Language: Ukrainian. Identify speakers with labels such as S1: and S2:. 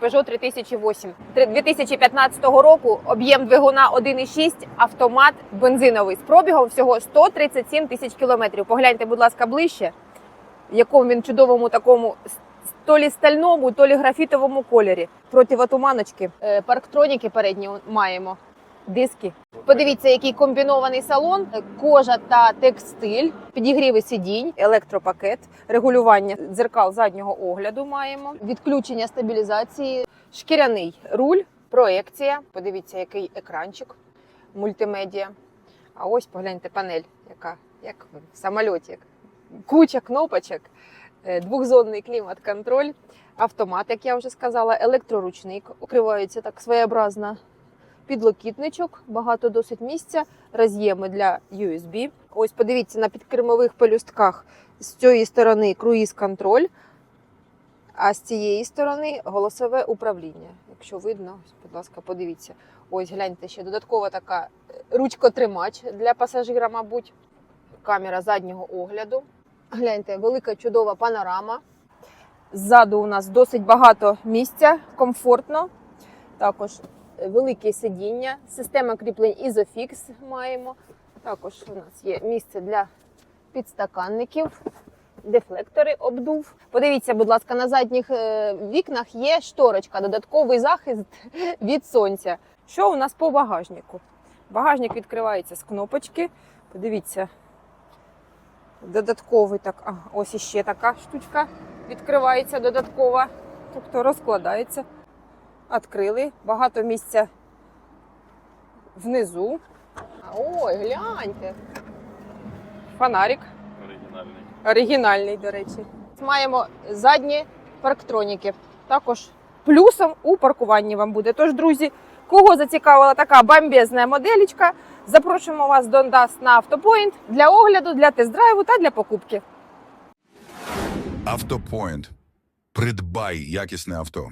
S1: Peugeot 3008. Три- 2015 року об'єм двигуна 1,6, автомат бензиновий з пробігом всього 137 тисяч кілометрів. Погляньте, будь ласка, ближче, в якому він чудовому такому то лі стальному, то лі графітовому кольорі. Проти ватуманочки. Парктроніки передні маємо. Диски. Подивіться, який комбінований салон, кожа та текстиль, підігріви сидінь, електропакет, регулювання дзеркал заднього огляду маємо, відключення стабілізації, шкіряний руль, проекція. Подивіться, який екранчик, мультимедіа. А ось погляньте панель, яка як в самольоті. Куча кнопочок, е, двохзонний клімат-контроль, автомат, як я вже сказала, електроручник. Укривається так своєобразно підлокітничок, багато досить місця, роз'єми для USB. Ось подивіться на підкермових пелюстках з цієї сторони круїз-контроль, а з цієї сторони голосове управління. Якщо видно, будь ласка, подивіться. Ось гляньте ще додаткова така е, ручкотримач для пасажира, мабуть. Камера заднього огляду. Гляньте, велика чудова панорама. Ззаду у нас досить багато місця, комфортно. Також велике сидіння, система кріплень Isofix маємо. Також у нас є місце для підстаканників, дефлектори обдув. Подивіться, будь ласка, на задніх е, вікнах є шторочка, додатковий захист від сонця. Що у нас по багажнику? Багажник відкривається з кнопочки. Подивіться, додатковий так. А, ось іще така штучка відкривається додаткова, тобто розкладається. Відкрили. Багато місця внизу. Ой, гляньте. Фонарик.
S2: Оригінальний.
S1: Оригінальний, до речі. Маємо задні парктроніки. Також плюсом у паркуванні вам буде. Тож, друзі, кого зацікавила така бомбезна моделічка, запрошуємо вас до нас на автопоінт для огляду, для тест-драйву та для покупки.
S3: Автопоінт. Придбай якісне авто.